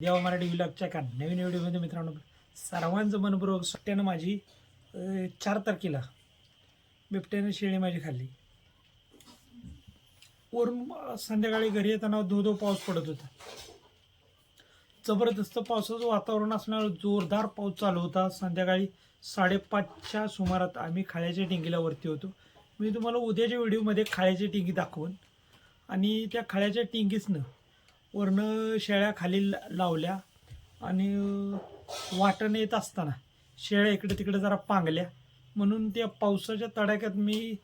देवा मराठी विलॉगच्या का नवीन व्हिडिओमध्ये मित्रांनो सर्वांचं मनपूर्वक सुट्ट्यानं माझी चार तारखेला बिबट्यानं शेळी माझी खाल्ली. वरून संध्याकाळी घरी येताना धो धो पाऊस पडत होता. जबरदस्त पावसाचं वातावरण असणार जोरदार पाऊस चालू होता. संध्याकाळी साडेपाचच्या सुमारात आम्ही खाळ्याच्या टिंगीला वरती होतो. मी तुम्हाला उद्याच्या व्हिडिओमध्ये खाळ्याची टिंगी दाखवून आणि त्या खाळ्याच्या टिंगीसनं वरनं शेळ्या खाली ला- लावल्या आणि वाटण येत असताना शेळ्या इकडे तिकडे जरा पांगल्या. म्हणून त्या पावसाच्या तडाख्यात मी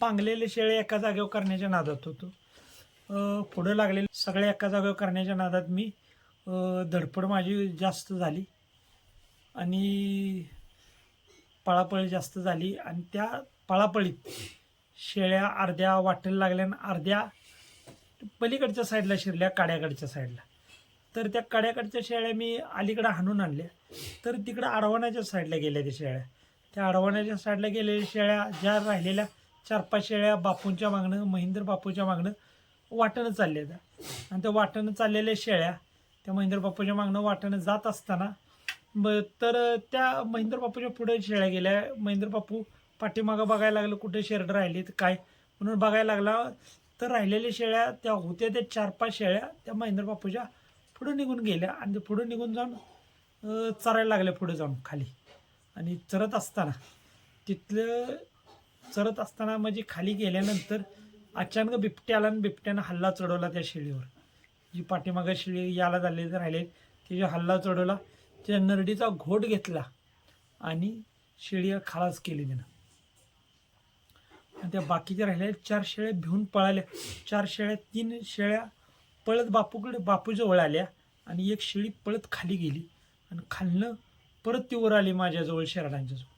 पांगलेले शेळ्या एका जागेवर करण्याच्या नादात होतो. पुढं लागलेले सगळ्या एका जागेवर करण्याच्या नादात मी धडपड माझी जास्त झाली आणि पळापळी जास्त झाली. आणि त्या पळापळीत शेळ्या अर्ध्या वाटेल लागल्या आणि अर्ध्या पलीकडच्या साईडला शिरल्या काड्याकडच्या साईडला. तर त्या काड्याकडच्या शेळ्या मी अलीकडं हाणून आणल्या. तर तिकडं अडवण्याच्या साईडला गेल्या त्या शेळ्या. त्या अडवण्याच्या साईडला गेलेल्या शेळ्या ज्या राहिलेल्या चार पाच शेळ्या बापूंच्या मागणं महेंद्र बापूच्या मागणं वाटणं चालल्या त्या. आणि त्या वाटणं चाललेल्या शेळ्या त्या महेंद्र बापूच्या मागणं वाटणं जात असताना ब तर त्या महेंद्र बापूच्या पुढे शेळ्या गेल्या. महेंद्र बापू पाठीमागं बघायला लागलं कुठे शेरड राहिली तर काय? म्हणून बघायला लागला तर राहिलेल्या शेळ्या त्या होत्या त्या चार पाच शेळ्या त्या महेंद्र बापूच्या पुढे निघून गेल्या आणि ते पुढे निघून जाऊन चरायला लागल्या पुढे जाऊन खाली. आणि चरत असताना तिथलं चरत असताना म्हणजे खाली गेल्यानंतर अचानक बिबट्या आला आणि बिबट्यानं हल्ला चढवला त्या शेळीवर. जी पाठीमागं शेळी याला झालेली राहिले तिच्या हल्ला चढवला त्या नरडीचा घोट घेतला आणि शेळी खालास केली त्यानं. त्या बाकीच्या राहिल्या चार शेळ्या भिवून पळाल्या. चार शेळ्या तीन शेळ्या पळत बापूकडे बापूजवळ आल्या आणि एक शेळी पळत खाली गेली. आणि खालनं परत ती वर आली माझ्याजवळ शेरडांच्याजवळ.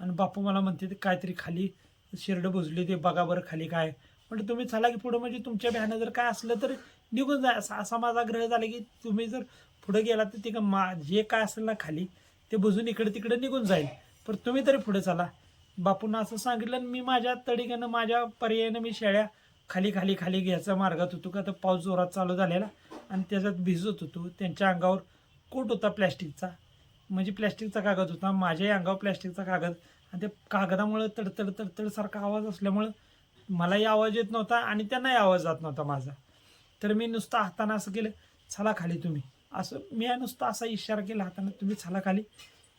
आणि बापू मला म्हणते ते काहीतरी खाली शेरडं बुजले ते बघा बरं खाली काय. म्हणजे तुम्ही चला की पुढं म्हणजे तुमच्या भ्यानं जर काय असलं तर निघून जा. असा असा माझा ग्रह झाला की तुम्ही जर पुढे गेला तर ते का मा जे काय असेल ना खाली ते बुजून इकडे तिकडे निघून जाईल. पण तुम्ही तरी पुढे चला. बापूंना असं सांगितलं आणि मी माझ्या तडीकनं माझ्या पर्यायानं मी शेळ्या खाली खाली खाली घ्यायचा मार्गात होतो का? तर पाऊस जोरात चालू झालेला आणि त्याच्यात भिजत होतो. त्यांच्या अंगावर कोट होता प्लॅस्टिकचा. म्हणजे प्लॅस्टिकचा कागद होता. माझ्याही अंगावर प्लॅस्टिकचा कागद. आणि त्या कागदामुळं तडतड तडतड सारखा आवाज असल्यामुळं मलाही आवाज येत नव्हता आणि त्यांनाही आवाज जात नव्हता माझा. तर मी नुसतं हातानं असं केलं चला खाली तुम्ही. असं मी नुसतं असा इशारा केला हातानं तुम्ही चला खाली.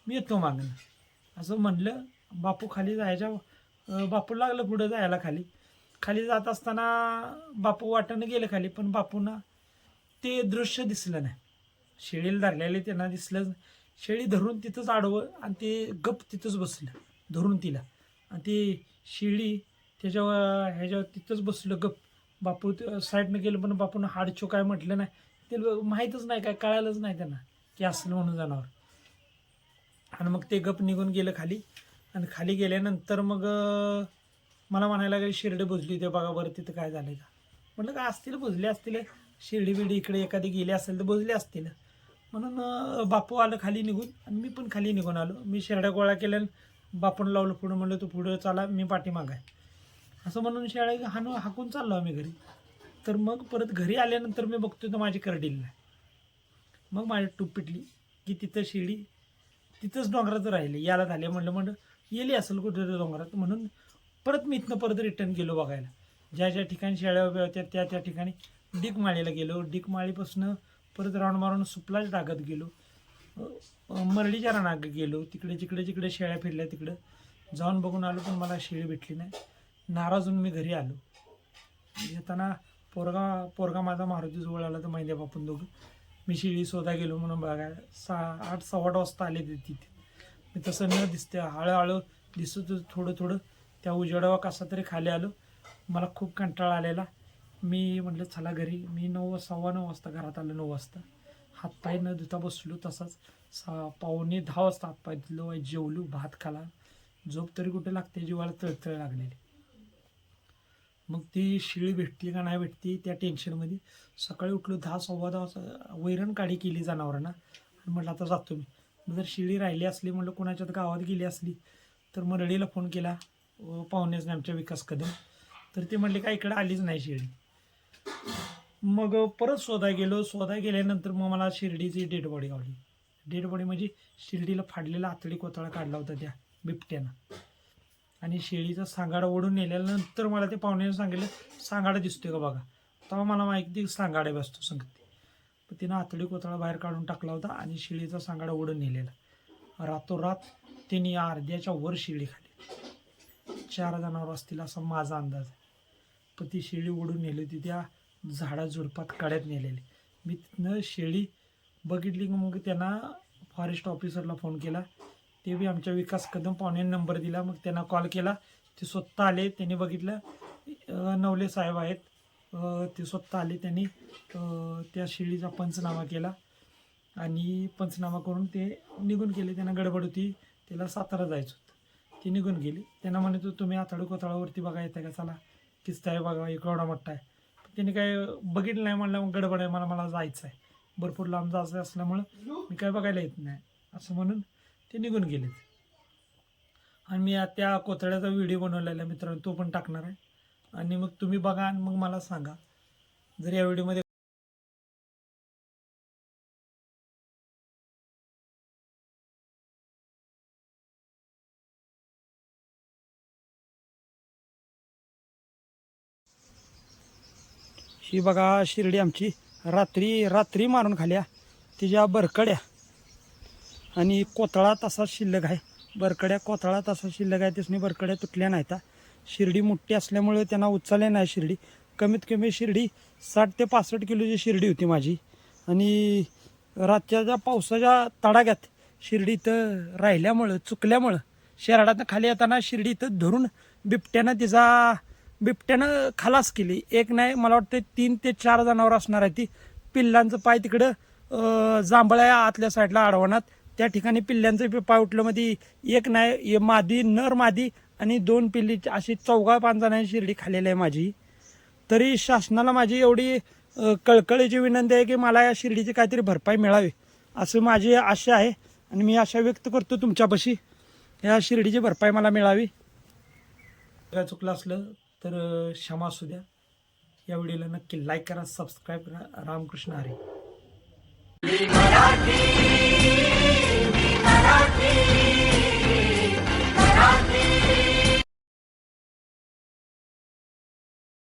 मी येतो मागणं असं म्हणलं बापू खाली जायच्या बापू लागलं पुढं जायला खाली. खाली जात असताना बापू वाटानं गेलं खाली पण बापूंना ते दृश्य दिसलं नाही. शेळीला धरलेले त्यांना दिसलं शेळी धरून तिथंच आडवं आणि ते गप तिथंच बसलं धरून तिला. आणि ती शेळी त्याच्यावर ह्याच्यावर तिथंच बसलं गप बापू साईडनं गेलं पण बापून हाडचो काय म्हटलं नाही. ते माहीतच नाही काय कळायलाच नाही त्यांना की असलं म्हणून जनावर. आणि मग ते गप निघून गेलं खाली. आणि खाली गेल्यानंतर मग मला म्हणायला लागेल शिर्डी बुजली ते बघा बरं तिथं काय झालं का? म्हटलं काय असतील बुजले असतील शिर्डी बिडी इकडे एखादी गेली असेल तर बुजले असतील. म्हणून बापू आलं खाली निघून आणि मी पण खाली निघून आलो. मी शेरड्या गोळा केल्यानं बापून लावलं पुढं म्हणलं तू पुढं चाला मी पाठीमाग आहे. असं म्हणून शेळ्या हाणू हाकून चाललो आम्ही घरी. तर मग परत घरी आल्यानंतर मी बघतोय तर माझी करडील नाही मग माझी टूप पिटली की तिथं शिडी तिथंच डोंगराचं राहिले. याला झाले म्हणलं म्हणलं येली असेल कुठेतरी डोंगरात? म्हणून परत मी इथनं परत रिटर्न गेलो बघायला. ज्या ज्या ठिकाणी शेळ्या उभ्या होत्या त्या त्या ठिकाणी डिकमाळीला गेलो. डिकमाळीपासून परत राऊंड मारून सुपलाच डागत गेलो. मरडीच्या रानाग गेलो. तिकडे जिकडे जिकडे शेळ्या फिरल्या तिकडं. जाऊन बघून आलो पण मला शेळी भेटली नाही. नाराज होऊन मी घरी आलो. येताना पोरगा पोरगा माझा मारुती जवळ आला तर महिन्या बापून दोघं. मी शेळी शोधा गेलो म्हणून बघायला. सहा आठ सव्वा वाजता आले ते तिथे. तसं न दिसते हळूहळू दिसत थोडं थोडं त्या उजेडावा कसा तरी खाली आलो. मला खूप कंटाळा आलेला. मी म्हटलं चला घरी. मी नऊ सव्वा नऊ वाजता घरात आलो नऊ वाजता. हातपाय न धुता बसलो तसाच. सा पावणे दहा वाजता हातपाय धुलो जेवलो भात खाला. झोप तरी कुठे लागते? जीवाला तळतळ लागलेली. मग ती शिळी भेटते का नाही भेटते त्या टेन्शनमध्ये सकाळी उठलो दहा सव्वा दहा वाजता वैरण काढी केली जनावरांना. आणि म्हटलं आता जातो मी. जर शिळी राहिली असली म्हटलं तर गावात गेली असली तर मरडीला फोन केला अं, आमच्या विकास कदम. तर ते म्हणले का इकडं आलीच नाही शिळी. मग परत शोधा गेलो. शोधा गेल्यानंतर मग मला शिर्डीची डेड बॉडी गावली डेड बॉडी म्हणजे शिर्डीला फाडलेला आतडी कोतळा काढला होता त्या बिबट्यानं. आणि शेळीचा सांगाडा ओढून नेल्यानंतर मला ते पाहुण्याने सांगितलं सांगाडा दिसतोय का बघा? तेव्हा मला माहिती सांगाडे बसतो संगती तिनं आतडी कोथळा बाहेर काढून टाकला होता आणि शिळीचा सांगाडा ओढून नेलेला. रातोरात तिने अर्ध्याच्या वर शिळी खाली. चार जणांवर असतील असा माझा अंदाज आहे. पण ती शेळी ओढून नेली होती त्या झाडा झुडपात कड्यात नेलेली. मी तिथनं शेळी बघितली की मग त्यांना फॉरेस्ट ऑफिसरला फोन केला. ते बी आमच्या विकास कदम पाहुण्याने नंबर दिला. मग त्यांना कॉल केला. ते स्वतः आले त्यांनी बघितलं नवले साहेब आहेत. ते स्वतः आले त्यांनी त्या शेळीचा पंचनामा केला. आणि पंचनामा करून ते निघून गेले. त्यांना गडबड होती. त्याला सातारा जायचं होतं. ते निघून गेली. त्यांना म्हणत होतो तुम्ही आताडू कोताळावरती बघा येतं का? चला. किस्ता आहे बघा एक एवढा मोठा आहे. पण त्यांनी काय बघितलं नाही म्हणलं मग गडबड आहे मला मला जायचं आहे. भरपूर लांब जायचं असल्यामुळं मी काय बघायला येत नाही. असं म्हणून ते निघून गेलेत. आणि मी त्या कोथळ्याचा व्हिडिओ बनवलेला आहे मित्रांनो तो पण टाकणार आहे. आणि मग तुम्ही बघा आणि मग मला सांगा. जर या व्हिडिओमध्ये ही बघा शिर्डी आमची. रात्री रात्री मारून खाल्या. तिच्या बरकड्या. आणि कोतळा तसा शिल्लक आहे. बरकड्या कोतळा तसा शिल्लक आहे. तिसनी बरकड्या तुटल्या नाहीत. शिर्डी मोठी असल्यामुळे त्यांना उचलले नाही शिर्डी. कमीत कमी शिर्डी साठ ते पासष्ट किलोची शिर्डी होती माझी. आणि रातच्या पावसाच्या तडाग्यात शिर्डी इथं राहिल्यामुळं चुकल्यामुळं शहरातनं खाली येताना शिर्डी इथं धरून बिबट्यानं तिचा बिबट्यानं खलास केली. एक नाही मला वाटतं तीन ते चार जनावर असणार आहे ती. पिल्लांचं पाय तिकडं जांभळ्या आतल्या साईडला अडवणात त्या ठिकाणी पिल्ल्यांचं पाय उठलं मध्ये एक नाही मादी नर मादी आणि दोन पिल्ली अशी चौघा पांजणारी शिर्डी खालेली आहे माझी. तरी शासनाला माझी एवढी कळकळीची विनंती आहे की मला या शिर्डीची काहीतरी भरपाई मिळावी असं माझी आशा आहे. आणि मी आशा व्यक्त करतो तुमच्यापाशी या शिर्डीची भरपाई मला मिळावी. काय चुकलं असलं तर क्षमा असू द्या. या व्हिडिओला नक्की लाईक करा सबस्क्राईब करा. रामकृष्ण हरी.